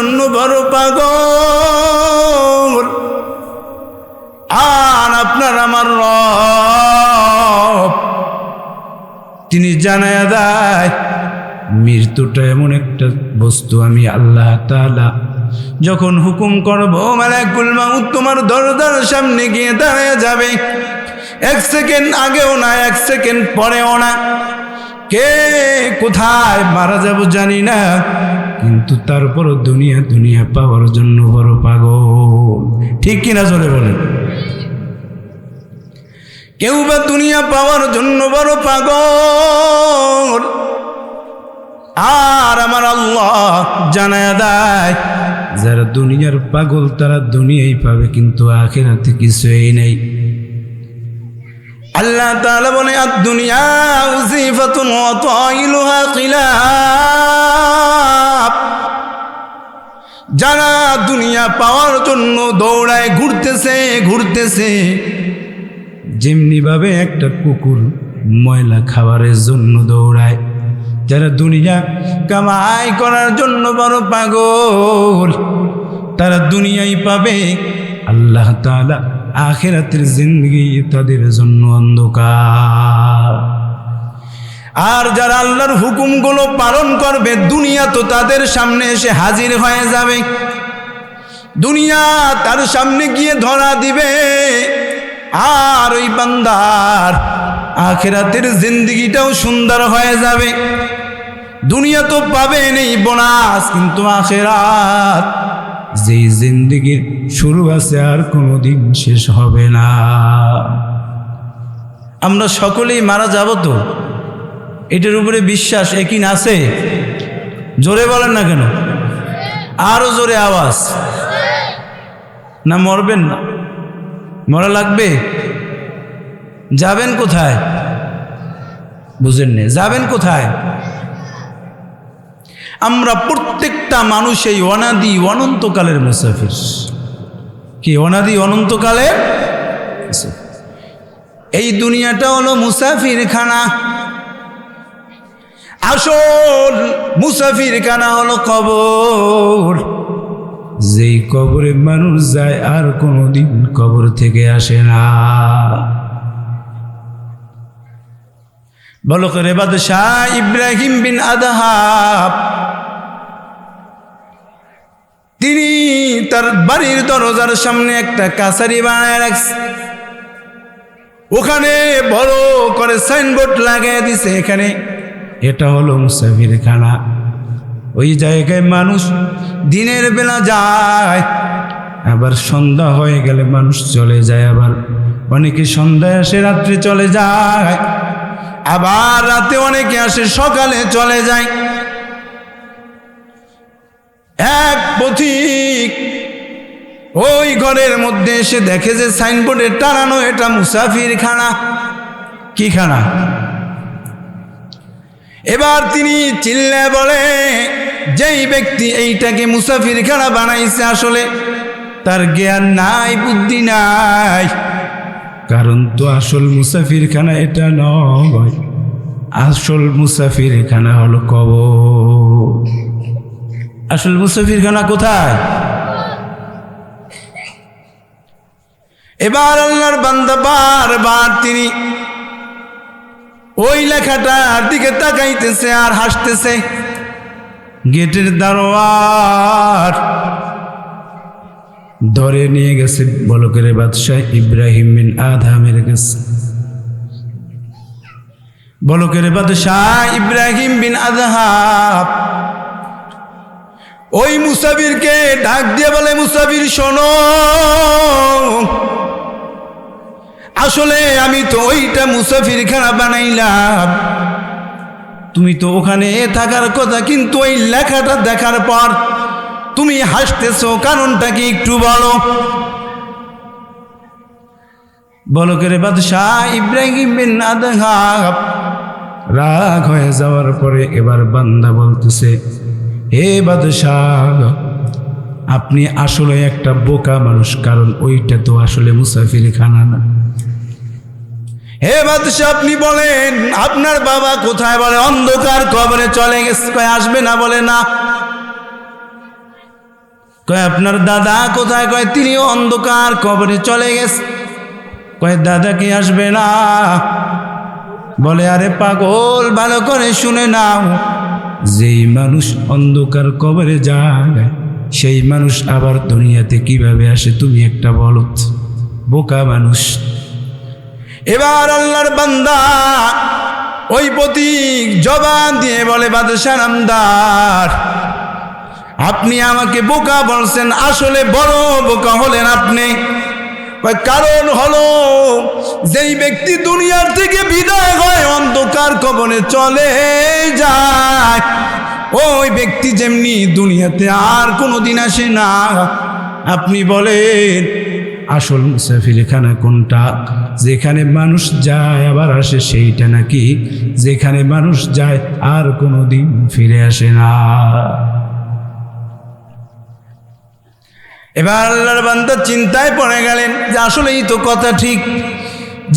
জন্য বড় পাগল। আর আপনার আমার রব। তিনি জানায় দেয়, মৃত্যুটা এমন একটা বস্তু আমি আল্লাহ তাআলা যখন হুকুম করব মালাকুল মাউত তোমার দরজার সামনে গিয়ে দাঁড়ায় যাবে। এক সেকেন্ড আগেও না, এক সেকেন্ড পরেও না। কে কোথায় মারা যাব জানি না। কিন্তু তারপরও দুনিয়া দুনিয়া পাওয়ার জন্য বড় পাগল। ঠিক কিনা চলে বলেন? কেউ বা দুনিয়া পাওয়ার জন্য বড় পাগল। আর আমার আল্লাহ জানায় দেয়, যারা দুনিয়ার পাগল, তারা দুনিয়াই পাবে, কিন্তু আখেরাতে কিছুই নেই। আল্লাহ তাআলা বলে আর দুনিয়া উজিফাতুন ওয়া তাইলুহা খিলাফ। যারা দুনিয়া পাওয়ার জন্য দৌড়ায়, ঘুরতেছে ঘুরতেছে, যেমনিভাবে একটা কুকুর ময়লা খাবারের জন্য দৌড়ায়, যারা দুনিয়া কামাই করার জন্য বড় পাগল, তারা দুনিয়াই পাবে আল্লাহ তাআলা আখেরাতের জিন্দগি তাদের জন্য অন্ধকার। আর যারা আল্লাহর হুকুমগুলো পালন করবে, দুনিয়া তো তাদের সামনে এসে হাজির হয়ে যাবে। দুনিয়া তার সামনে গিয়ে ধরা দিবে। আর ওই বান্দার আখেরাতের জিন্দগিটাও সুন্দর হয়ে যাবে। দুনিয়া তো পাবে নেই বোনাস, কিন্তু আখেরাত যেই জিন্দগির শুরু আছে আর কোনোদিন শেষ হবে না। আমরা সকলেই মারা যাব তো? এটার উপরে বিশ্বাস একই আছে? জোরে বলেন না কেন? আরও জোরে আওয়াজ। না মরবেন না। মরা লাগবে? যাবেন কোথায়? বুঝেন নে যাবেন কোথায়? আমরা প্রত্যেকটা মানুষ এই অনাদি অনন্তকালের মুসাফির। কি অনাদি অনন্তকালের এই দুনিয়াটা হলো মুসাফির খানা আসল মুসাফির কানা হলো কবর। যেই কবরে মানুষ যায়, আর কোনোদিন কবর থেকে আসে না। বলো করে বাদশাহ ইব্রাহিম বিন আদহাব, তিনি তার বাড়ির দরজার সামনে একটা কাছারি বানায় রাখছে। ওখানে বড় করে সাইনবোর্ড লাগিয়ে দিছে, এখানে এটা হলো মুসাফির খানা। ওই জায়গায় মানুষ দিনের বেলা যায়, আবার সন্ধ্যা হয়ে গেলে মানুষ চলে যায় আবার। অনেকে সন্ধ্যায় আসে, রাত্রে চলে যায়, আবার রাতে অনেকে আসে, সকালে চলে যায়। এক পথিক ওই ঘরের মধ্যে এসে দেখে যে সাইনবোর্ডে টানানো এটা মুসাফির খানা। কি খানা? এবার তিনি চিল্লে বলে, যেই ব্যক্তি এইটাকে মুসাফির খানা বানাইছে আসলে তার জ্ঞান নাই, বুদ্ধি নাই। কারণ তো আসল মুসাফির খানা এটা নয়। আসল মুসাফির খানা হলো কবর। আসল মুসাফির খানা কোথায়? এবার আল্লাহর বান্দা বারবার তিনি ওই লেখাটার দিকে তাকাইতেছে আর হাসতেছে। গেটের দারোয়ার ধরে নিয়ে গেছে বলকের বাদশাহ ইব্রাহিম বিন আধামের কাছে। বলকের বাদশাহ ইব্রাহিম বিন আদহাব, ওই মুসাফিরকে ডাক দিয়ে বলে, মুসাফির, শোনো। আসলে আমি তো ওইটা মুসাফির খানা বানাইলাম। তুমি তো ওখানে থাকার কথা, কিন্তু ওই লেখাটা দেখার পর তুমি হাসতেছো, কারণটা কি একটু বলো? বলো করে বাদশাহ ইব্রাহিম বিন আদহাব? রাগ হয়ে যাওয়ার পরে এবার বান্দা বলতেছে, হে বাদশাহ, আপনি আসলে একটা বোকা মানুষ, কারণ ওইটা তো আসলে মুসাফির খানা না। হে বাদশাহ, আপনি বলেন, আপনার বাবা কোথায় বলে? অন্ধকার কবরে চলে গেছে। আসবে না বলে না। কয়, আপনার দাদা কোথায়? কয়, তিনিও অন্ধকার কবরে চলে গেছে। কয়, দাদা কি আসবে না? বলে, আরে পাগল, ভালো করে শুনে নাও। যেই মানুষ অন্ধকার কবরে যায়, সেই মানুষ আবার দুনিয়াতে কীভাবে আসে তুমি একটা বলো। বোকা মানুষ। এবার আল্লাহর বান্দা ওই প্রতীক জবান দিয়ে বলে, বাদশাহ আপনি আমাকে বোকা বলছেন, আসলে বড় বোকা হলেন আপনি। কারণ হলো যেই ব্যক্তি দুনিয়ার থেকে বিদায় হয়, অন্ধকার কবনে চলে যায়। ওই ব্যক্তি যেমনি দুনিয়াতে আর কোনো দিন আসে না। আপনি বলেন আসল মুসাফিরখানা কোনটা? যেখানে মানুষ যায় আবার আসে সেইটা নাকি? যেখানে মানুষ যায় আর কোনো দিন ফিরে আসে না। এবার আল্লাহর বান্দা চিন্তায় পড়ে গেলেন যে আসলেই তো কথা ঠিক।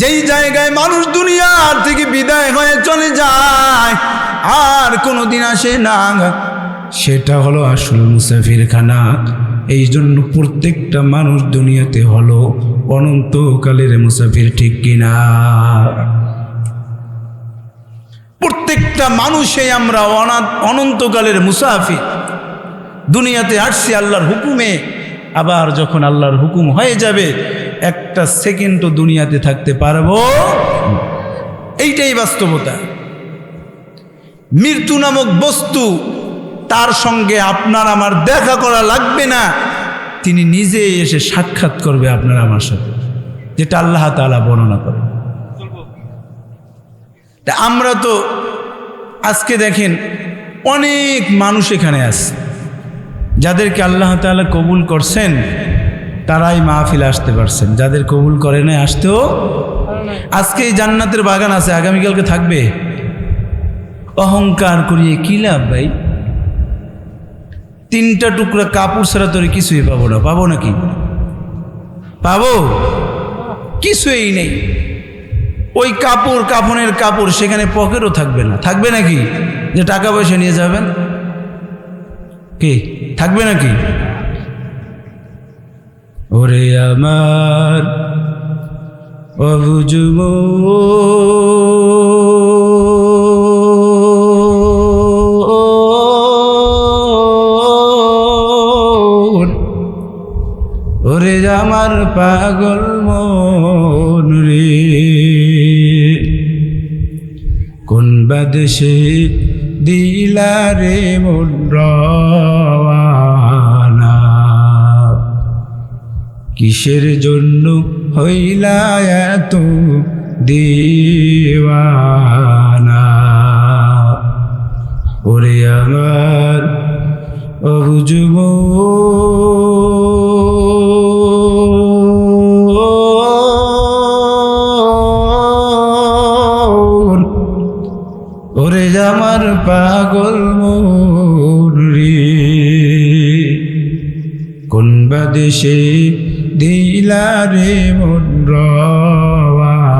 যেই জায়গায় মানুষ দুনিয়ার থেকে বিদায় হয়ে চলে যায়, আর কোনো দিন আসে না। সেটা হলো আসল মুসাফিরখানা। এই জন্য প্রত্যেকটা মানুষ দুনিয়াতে হলো অনন্তকালের মুসাফির, ঠিক কিনা? প্রত্যেকটা মানুষে আমরা অনাথ অনন্তকালের মুসাফির। দুনিয়াতে আসছি আল্লাহর হুকুমে, আবার যখন আল্লাহর হুকুম হয়ে যাবে, একটা সেকেন্ডও দুনিয়াতে থাকতে পারব? এইটাই বাস্তবতা। মৃত্যু নামক বস্তু তার সঙ্গে আপনার আমার দেখা করা লাগবে না। তিনি নিজে এসে সাক্ষাৎ করবে আপনার আমার সাথে, যেটা আল্লাহ তালা বর্ণনা করে। আমরা তো আজকে দেখেন অনেক মানুষ এখানে আছে, যাদেরকে আল্লাহ তাআলা কবুল করছেন, তারাই মাহফিলে আসতে পারছেন। যাদের কবুল করে নাই আসতেও আজকে এই জান্নাতের বাগান আছে, আগামীকালকে থাকবে। অহংকার করিয়ে কি লাভ ভাই? তিনটা টুকরা কাপড় ছাড়া তোর কিছুই পাবো না। পাবো নাকি? পাবো? কিছুই নেই। ওই কাপড়, কাফনের কাপড় সেখানে পকেটও থাকবে না। থাকবে নাকি? যে টাকা পয়সা নিয়ে যাবেন? কি? থাকবে নাকি? ওরে আমার অবুজুম পাগল মন রে। কোন বাদেশে দিলা রে মন রওয়ানা? কিসের জন্য হইলা এত দিওয়ানা আমার পাগল মন রে কোন বাদেশে দিলা রে মন রওয়ানা?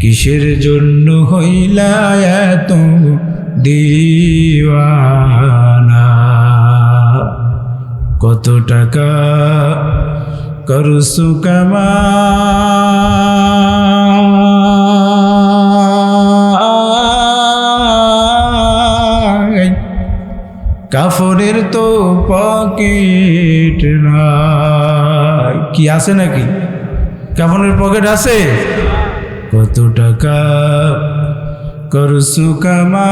কিসের জন্য হইলা এত দিওয়ানা? কত টাকা করসু কামাই কাফনের তো পকেট নাই। কি আছে নাকি? কাফনের পকেট আছে? কত টাকা করসু কামাই?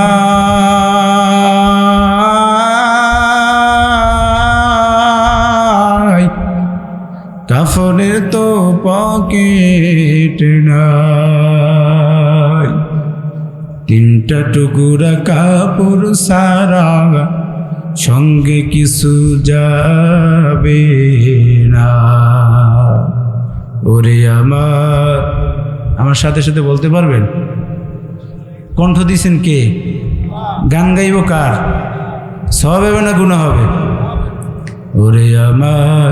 কাফনের তো পকেট নাই। তিনটা টুকুরা কাপড় সারা সঙ্গে কিছু যাবে না। ওরে আমার আমার সাথে সাথে বলতে পারবেন? কণ্ঠ দিছেন কে? গান গাইব কার? সব হবে না গুণা হবে? ওরে আমার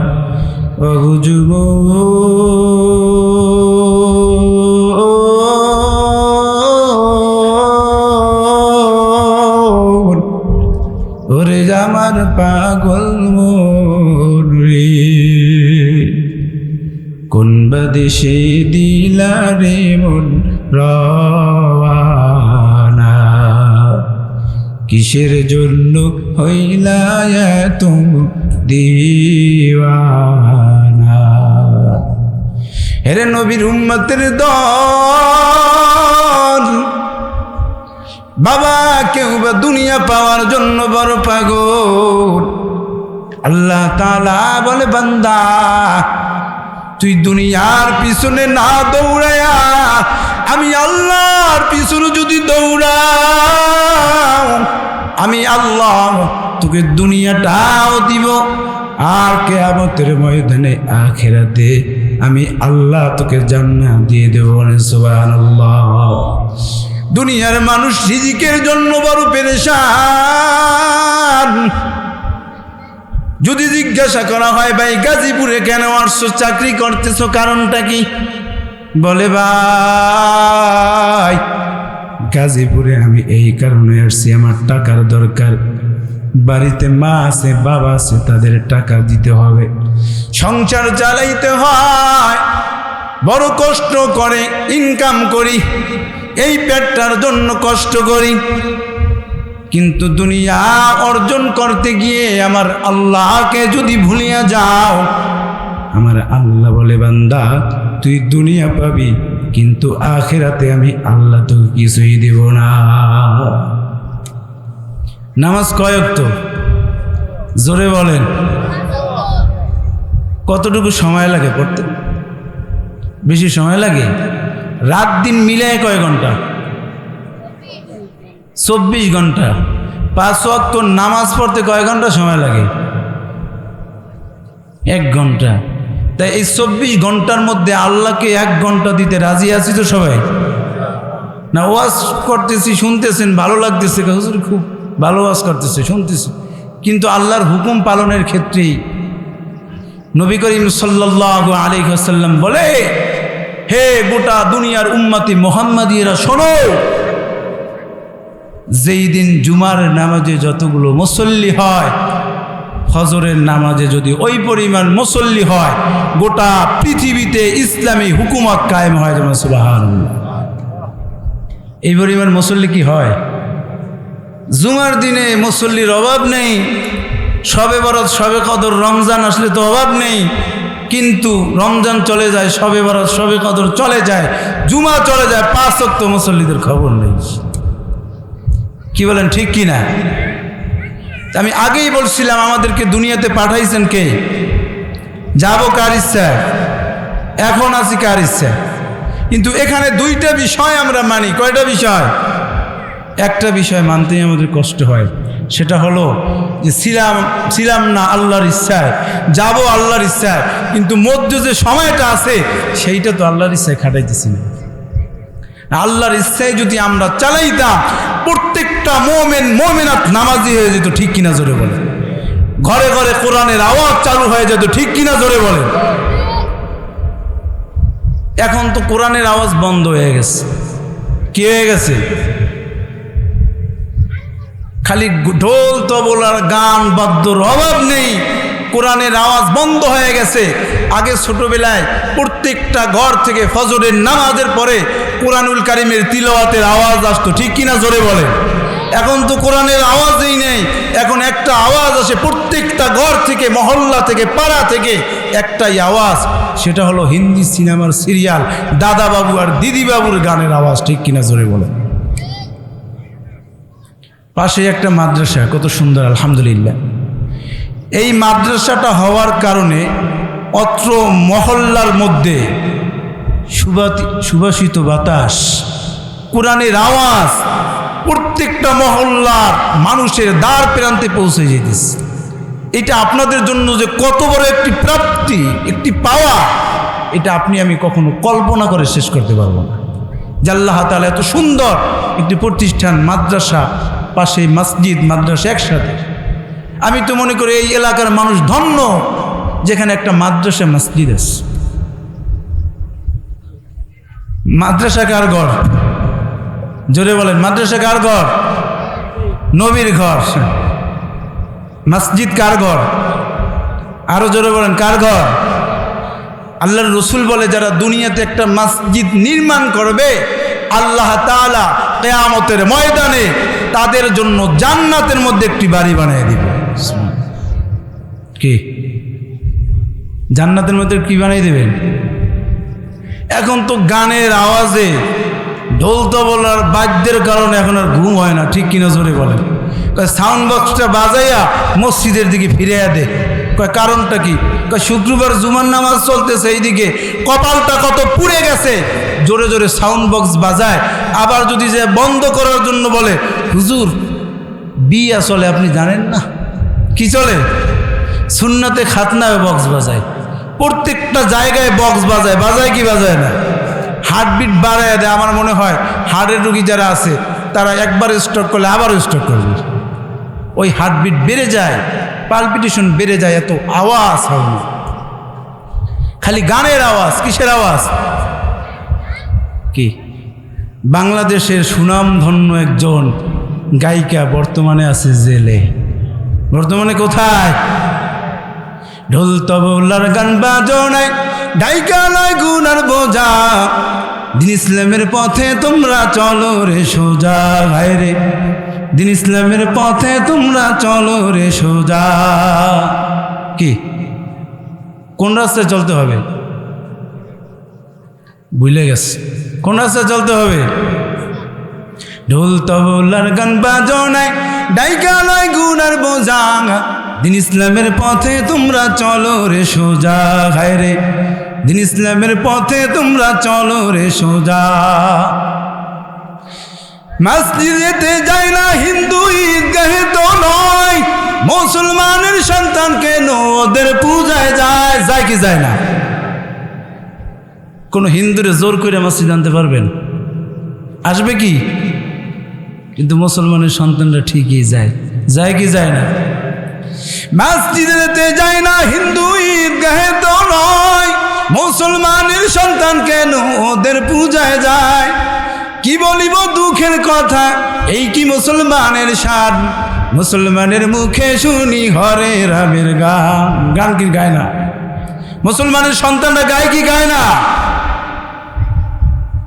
অহুজুব বাদেশে দিলা রে মন রওয়ানা। কিসের জন্য হইলা তুম দিওয়ানা? হেরে নবীর উম্মতের দল। বাবা, কেউ বা দুনিয়া পাওয়ার জন্য বড় পাগল। আল্লাহ তালা বলে, বান্দা তুই দুনিয়ার পিছনে না দৌড়ায়া, আমি আল্লাহর পিছনে যদি দৌড়াও, আমি আল্লাহ তোকে দুনিয়াটাও দিব। আর কে কেয়ামতের ময়দানে আখেরাতে আমি আল্লাহ তোকে জান্নাত দিয়ে দেব সুবহানাল্লাহ। দুনিয়ার মানুষ রিজিকের জন্য বড় পেরেশান। যদি জিজ্ঞাসা করা হয়, ভাই, গাজীপুরে কেন আসছো? চাকরি করতেছো কারণটা কি? বলে, ভাই, গাজীপুরে আমি এই কারণে আসছি। আমার টাকার দরকার। বাড়িতে মা আছে, বাবা আছে, তাদের টাকা দিতে হবে। সংসার চালাইতে হয়। বড় কষ্ট করে ইনকাম করি। এই পেটটার জন্য কষ্ট করি। কিন্তু দুনিয়া অর্জন করতে গিয়ে আমার আল্লাহকে যদি ভুলিয়া যাও, আমার আল্লাহ বলে, বান্দা, তুই দুনিয়া পাবি, কিন্তু আখেরাতে আমি আল্লাহ তোকে কিছুই দেব না। নামাজ কয়েক তো জোরে বলেন। কতটুকু সময় লাগে পড়তে? বেশি সময় লাগে? রাত দিন মিলে কয় ঘণ্টা? চব্বিশ ঘণ্টা। পাঁচ ওয়াক্ত নামাজ পড়তে কয় ঘণ্টা সময় লাগে? এক ঘণ্টা। তাই এই চব্বিশ ঘণ্টার মধ্যে আল্লাহকে এক ঘণ্টা দিতে রাজি আছি তো সবাই? না, ওয়াজ করতেছি, শুনতেছেন, ভালো লাগতেছে। হুজুর, খুব ভালো ওয়াজ করতেছে, শুনতেছি। কিন্তু আল্লাহর হুকুম পালনের ক্ষেত্রেই নবী করিম সাল্লাহ আলী বলে, হে গোটা দুনিয়ার উম্মাতি মোহাম্মদীরা শোনো। যেই দিন জুমার নামাজে যতগুলো মুসল্লি হয়, ফজরের নামাজে যদি ওই পরিমাণ মুসল্লি হয়, গোটা পৃথিবীতে ইসলামী হুকুমত কায়েম হয় যেমন সুবাহান এই পরিমাণ মুসল্লি কি হয়? জুমার দিনে মুসল্লির অভাব নেই, সবে বরত, সবে কদর, রমজান আসলে তো অভাব নেই, কিন্তু রমজান চলে যায়, সবে বরত, সবে কদর চলে যায়, জুমা চলে যায়, পাঁচ অক্ত মুসল্লিদের খবর নেই। কি বলেন, ঠিক কি না? আমি আগেই বলছিলাম, আমাদেরকে দুনিয়াতে পাঠাইছেন কে? যাব কার ইচ্ছা? এখন আছি কার ইচ্ছা? কিন্তু এখানে দুইটা বিষয় আমরা মানি। কয়টা বিষয়? একটা বিষয় মানতেই আমাদের কষ্ট হয়। সেটা হলো যে ছিলাম ছিলাম না আল্লাহর ইচ্ছায়, যাব আল্লাহর ইচ্ছায়, কিন্তু মধ্যে যে সময়টা আছে, সেইটা তো আল্লাহর ইচ্ছায় খাটাইতেছি না। আল্লাহর ইচ্ছায় যদি আমরা চালাইতাম, প্রত্যেকটা মোমেন, মোমেনাত নামাজি হয়ে যেত, ঠিক কিনা জোরে বলে ঘরে ঘরে কোরআনের আওয়াজ চালু হয়ে যেত, ঠিক কিনা জোরে বলে এখন তো কোরআনের আওয়াজ বন্ধ হয়ে গেছে। কি হয়ে গেছে? খালি ঢোল, তবল আর গান, বাদ্যর অভাব নেই। কোরআনের আওয়াজ বন্ধ হয়ে গেছে। আগে ছোটবেলায় প্রত্যেকটা ঘর থেকে ফজরের নামাজের পরে কোরআনুল কারিমের তিলওয়াতের আওয়াজ আসতো, ঠিক কিনা জোরে বলে এখন তো কোরআনের আওয়াজই নেই, এখন একটা আওয়াজ আসে প্রত্যেকটা ঘর থেকে, মহল্লা থেকে, পাড়া থেকে, একটাই আওয়াজ, সেটা হলো হিন্দি সিনেমার সিরিয়াল দাদা বাবু আর দিদি বাবুর গানের আওয়াজ, ঠিক কিনা জোরে বলে পাশে একটা মাদ্রাসা, কত সুন্দর, আলহামদুলিল্লাহ। এই মাদ্রাসাটা হওয়ার কারণে অত্র মহল্লার মধ্যে সুবাসিত বাতাস, কোরআনের আওয়াজ প্রত্যেকটা মহল্লার মানুষের দ্বার প্রান্তে পৌঁছে যেতেছে। এটা আপনাদের জন্য যে কত বড় একটি প্রাপ্তি, একটি পাওয়া, এটা আপনি আমি কখনো কল্পনা করে শেষ করতে পারব না। জাল্লাহ তালা এত সুন্দর একটি প্রতিষ্ঠান, মাদ্রাসা, পাশে মসজিদ, মাদ্রাসা একসাথে। আমি তো মনে করি এই এলাকার মানুষ ধন্য, যেখানে একটা মাদ্রাসা, মসজিদ আছে। মাদ্রাসা কার ঘর? জোরে বলেন, মাদ্রাসা কার ঘর? নবীর ঘর। মসজিদ কার ঘর? আরও জোরে বলেন, কার ঘর? আল্লাহর রসুল বলে, যারা দুনিয়াতে একটা মসজিদ নির্মাণ করবে, আল্লাহ তাআলা কেয়ামতের ময়দানে তাদের জন্য জান্নাতের মধ্যে একটি বাড়ি বানিয়ে দিবে। কি? জান্নাতের মধ্যে কি বানিয়ে দেবেন? এখন তো গানের আওয়াজে ঢোল তবলার বাদ্যের কারণে এখন আর ঘুম হয় না, ঠিক কিনা জোরে কয় সাউন্ড বক্সটা বাজাইয়া মসজিদের দিকে ফিরে দে। কয়, কারণটা কি? শুক্রবার জুমার নামাজ চলতেছে এইদিকে, কপালটা কত পুড়ে গেছে। জোরে জোরে সাউন্ড বক্স বাজায়। আবার যদি যে বন্ধ করার জন্য বলে, হুজুর, বিয়া চলে, আপনি জানেন না? কি চলে? সুন্নাতে খাতনায় বক্স বাজায়। প্রত্যেকটা জায়গায় বক্স বাজায়। বাজায় কি বাজায় না? হার্টবিট বাড়ায় দেয়। আমার মনে হয় হার্টের রুগী যারা আছে, তারা একবার স্ট্রোক করলে আবারও স্ট্রোক করবে। ওই হার্টবিট বেড়ে যায় পালপিটেশন বেড়ে যায়, এত আওয়াজ হয় না। খালি গানের আওয়াজ, কিসের আওয়াজ? কি? বাংলাদেশের সুনামধন্য একজন গায়িকা বর্তমানে আছে জেলে। বর্তমানে কোথায়? ঢোল তবলার গান বাজনায়, ডাইকা নয় গুনার বোঝা। দিন ইসলামের পথে তোমরা চলো রে সোজা, ভাই রে। দিন ইসলামের পথে তোমরা চলো রে সোজা। কি? কোন রাস্তায় চলতে হবে? বুঝলে গেছে। কোন রাস্তায় চলতে হবে? ঢোল তবলার গান বাজনায়, ডাইকা নয় গুনার বোঝা। দিন ইসলামের পথে তোমরা চলো রে সোজা, হায় রে। দিন ইসলামের পথে তোমরা চলো রে সোজা। মসজিদেতে যায় না হিন্দু ঈদগাহে তো নয়, মুসলমানের সন্তান কেন ওদের পূজায় যায় যায় কি যায় না? কোনো হিন্দুরে জোর করে মসজিদ আনতে পারবেন? আসবে কি? কিন্তু মুসলমানের সন্তানরা ঠিকই যায় যায় কি যায় না? মসজিদেতে যায় না হিন্দু ঈদগাহে তো নয় মুসলমানের সন্তান কেন ওদের পূজায় যায়। কি বলিব দুঃখের কথা? এই কি মুসলমানের সার মুসলমানের মুখে শুনি হরে রামের গান। গান কি গায় না? মুসলমানের সন্তানরা গায় কি গায় না?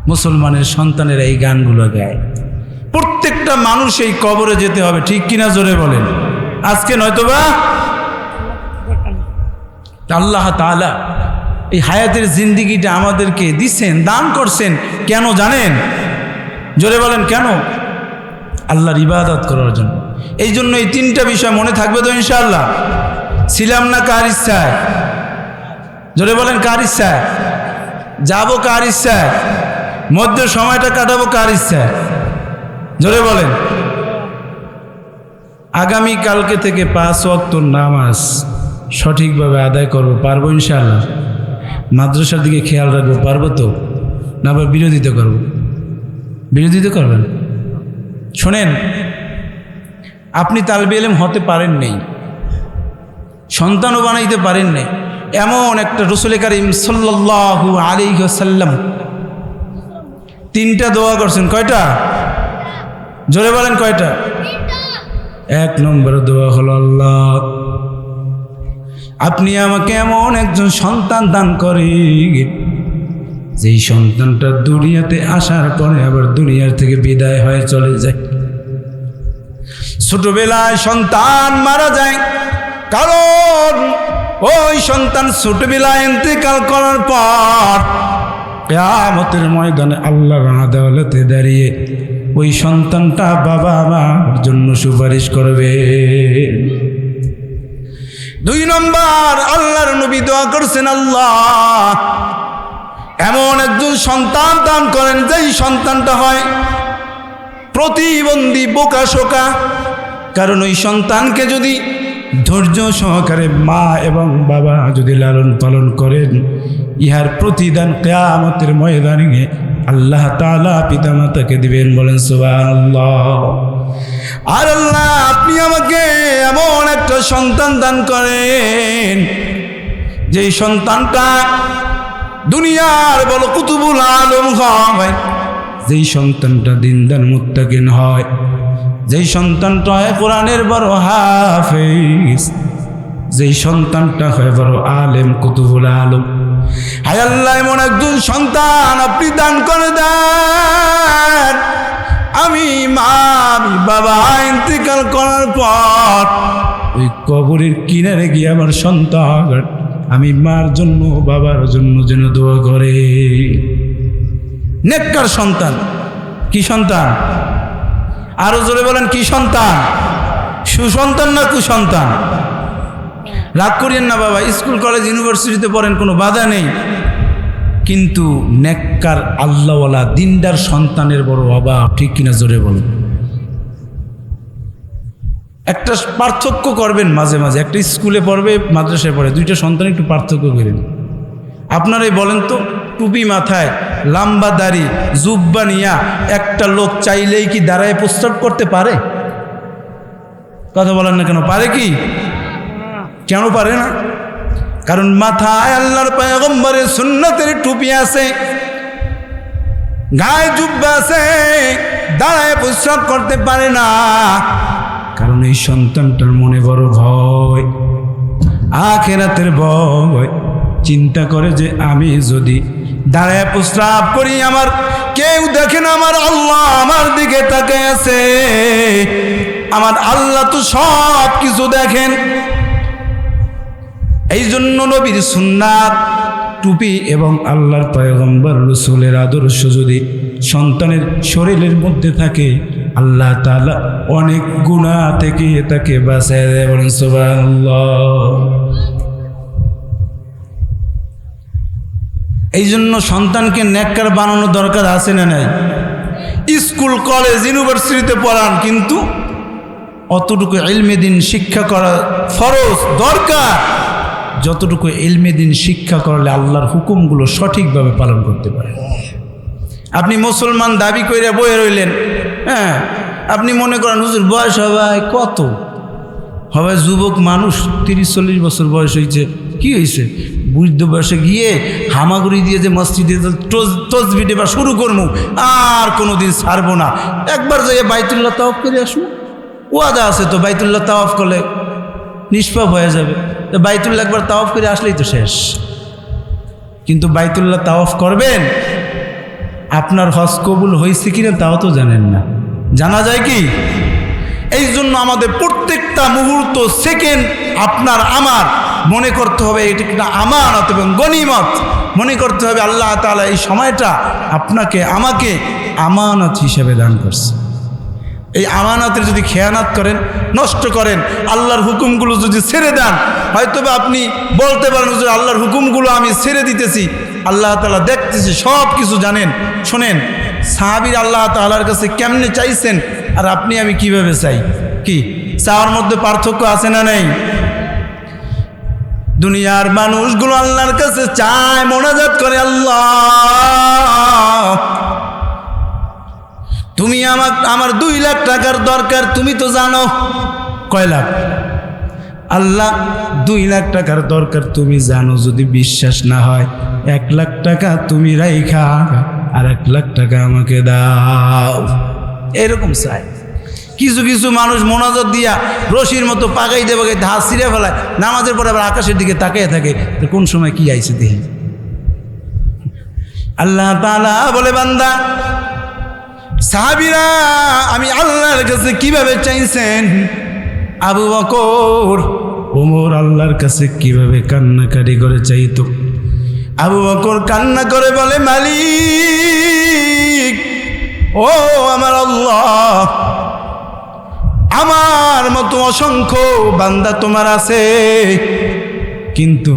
মুসলমানের সন্তানের এই গানগুলো গায়। প্রত্যেকটা মানুষ এই কবরে যেতে হবে, ঠিক কিনা জোরে বলেন? আজকে নয়তোবা আল্লাহ তাআলা এই হায়াতের জিন্দিগিটা আমাদেরকে দিচ্ছেন দান করছেন। কেন জানেন? জোরে বলেন, কেন? আল্লাহর ইবাদত করার জন্য। এই জন্য এই তিনটা বিষয় মনে থাকবে তো ইনশাআল্লাহ। ছিলাম না কার ইচ্ছায়? জোরে বলেন, কার ইচ্ছায়? যাব কার ইচ্ছায়? মধ্য সময়টা কাটাবো কার ইচ্ছায়? জোরে বলেন। আগামী কালকে থেকে পাঁচ অক্ত নামাজ। সঠিকভাবে আদায় করব, পারব ইনশাআল্লাহ। মাদ্রাসার দিকে খেয়াল রাখব, পারব তো? না আবার বিরোধিতা করব? বিরোধিতা করবেন? শোনেন, আপনি তালবে এলেম হতে পারেন নেই, সন্তানও বানাইতে পারেন নাই। এমন একটা রসুল করিম সাল্লাহু আলী সাল্লাম তিনটা দোয়া করছেন, কয়টা? জোরে বলেন কয়টা? এক নম্বর দোয়া হলো আল্লাহ। আপনি আমাকে এমন একজন সন্তান দান করে। যেই সন্তানটা দুনিয়াতে আসার পরে আবার দুনিয়ার থেকে বিদায় হয়ে চলে যায়। ছোটবেলায় সন্তান মারা যায়, কারণ ওই সন্তান ছোটবেলায় ইন্তেকাল করার পর কেয়ামতের ময়দানে আল্লাহর আদালতে দাঁড়িয়ে ওই সন্তানটা বাবা আমার জন্য সুপারিশ করবে। দুই নম্বর, আল্লাহর নবী দোয়া করছেন আল্লাহ। এমন একজন সন্তান দান করেন, যেই সন্তানটা হয় প্রতিবন্ধী, বোকা শোকা। কারণ ওই সন্তানকে যদি ধৈর্য সহকারে মা এবং বাবা যদি লালন পালন করেন, ইহার প্রতিদান কেয়ামতের ময়দানে আল্লাহ তালা পিতামাতাকে দিবেন বলেন, সুবহানাল্লাহ। আর আল্লাহ, আপনি আমাকে এমন একটা সন্তান দান করেন। যেই সন্তানটা দুনিয়ার বলো কুতুবুল আলম হয়, যেই সন্তানটা দিন দিনদার মুত্তাকিন হয়, যেই সন্তানটা হয় কোরআনের বড় হাফেজ, যেই সন্তানটা হয় বড় আলেম কুতুবুল আলম। হায় আল্লাহ, এমন একজন সন্তান আপনি দান করে দেন। আমি মা বাবা, ইন্তেকাল করার পর ওই কবরের কিনারে গিয়ে আমার সন্তান, আমি মার জন্য, বাবার জন্য যেন দোয়া করে। নেককার সন্তান। কি সন্তান? আরও জোরে বলেন, কি সন্তান? সুসন্তান না কুসন্তান? রাগ করিয়েন না বাবা, স্কুল, কলেজ, ইউনিভার্সিটিতে পড়েন, কোনো বাধা নেই। কিন্তু নেককার আল্লাহওয়ালা দিনদার সন্তানের বড় অভাব, ঠিক কিনা জোরে বলুন? একটা পার্থক্য করবেন মাঝে মাঝে। একটা স্কুলে পড়বে, মাদ্রাসায় পড়ে, দুইটা সন্তান একটু পার্থক্য করেন আপনারাই বলেন তো, টুপি মাথায়, লাম্বা দাড়ি, জুব্বা নিয়া একটা লোক চাইলেই কি দাঁড়ায় প্রস্তাব করতে পারে? কথা বলেন না কেন, পারে কি? কেন পারে না? কারণ মাথায় আল্লাহর পায়গম্বরের সুন্নতের টুপি আছে, গায়ে জুব্বা আছে, দাঁড়ায় প্রস্রাব করতে পারে না। এই সন্তানটার মনে বড় ভয়। আখেরাতের ভয়। চিন্তা করে যে আমি যদি দাঁড়ায় প্রস্রাব করি, আমার কেউ দেখেন আমার আল্লাহ আমার দিকে তাকে আছে। আমার আল্লাহ তো সব কিছু দেখেন। এই জন্য নবীর সুন্নাত, টুপি এবং আল্লাহর পয়গম্বর, রসুলের আদর্শ যদি সন্তানের শরীরের মধ্যে থাকে আল্লাহ তালা অনেক গুণা থেকে তাকে বাঁচায় দেয় বলেন এই জন্য সন্তানকে নেককার বানানোর দরকার আছে না নাই? স্কুল, কলেজ, ইউনিভার্সিটিতে পড়ান, কিন্তু অতটুকু এলমে দিন শিক্ষা করা ফরজ, দরকার। যতটুকু এলমে দিন শিক্ষা করলে আল্লাহর হুকুমগুলো সঠিকভাবে পালন করতে পারে আপনি মুসলমান দাবি করে বয়ে রইলেন হ্যাঁ আপনি মনে করেন, হুজুর, বয়স হবে কত? হবে যুবক মানুষ, তিরিশ, চল্লিশ বছর বয়স হয়েছে। কি হয়েছে? বুদ্ধ বয়সে গিয়ে হামাগুড়ি দিয়ে যে মসজিদে তসবিটে বা শুরু করব আর কোনো দিন ছাড়বো না। একবার যাই বাইতুল্লাহ তাওয়াফ করে আসব ওয়াদা আছে তো, বাইতুল্লাহ তাওয়াফ করলে নিষ্পাপ হয়ে যাবে। তো বাইতুল্লাহ একবার তাওয়াফ করে আসলেই তো শেষ। কিন্তু বাইতুল্লাহ তাওয়াফ করবেন, আপনার হজ কবুল হয়েছে কিনা তাও তো জানেন না। জানা যায় কি? এই জন্য আমাদের প্রত্যেকটা মুহূর্ত, সেকেন্ড আপনার আমার। মনে করতে হবে এটি একটা আমানত এবং গনিমত মনে করতে হবে আল্লাহ তাআলা এই সময়টা আপনাকে, আমাকে আমানত হিসেবে দান করছে। এই আমানতের যদি খেয়ানাত করেন, নষ্ট করেন, আল্লাহর হুকুমগুলো যদি ছেড়ে দেন হয়তো বা আপনি বলতে পারেন যে আল্লাহর হুকুমগুলো আমি ছেড়ে দিতেছি। আল্লাহ তালা দেখতেছি সব কিছু জানেন, শোনেন। সাহাবির আল্লাহ তালার কাছে কেমনে চাইছেন? আর আপনি আমি কীভাবে চাই? কি? চাওয়ার মধ্যে পার্থক্য আছে না নেই? দুনিয়ার মানুষগুলো আল্লাহর কাছে চায়, মোনাজাত করে, আল্লাহ। তুমি আমার আমার দুই লাখ টাকার দরকার, তুমি তো জানো। কয় লাখ? আল্লাহ, দুই লাখ টাকার দরকার তুমি জানো, যদি বিশ্বাস না হয়, এক লাখ টাকা তুমি রাইখা। আর এক লাখ টাকা আমাকে দাও। এরকম চাই। কিছু কিছু মানুষ মোনাজত দিয়া রশির মতো পাকাইতে পাকাইতে হাত ছিঁড়ে ফেলায়। নামাজের পরে আবার আকাশের দিকে তাকিয়ে থাকে। তো কোন সময় কি আইছে দেখি। আল্লাহ তাআলা বলে, বান্দা, সাহাবিরা, আমি আল্লাহর কাছে কীভাবে চাইছেন? আবু বকর, ওমর আল্লাহর কাছে কীভাবে কান্নাকারি করে চাইতো? আবু বকর কান্না করে বলে, মালিক, ও আমার আল্লাহ, আমার মতো অসংখ্য বান্দা তোমার আছে। কিন্তু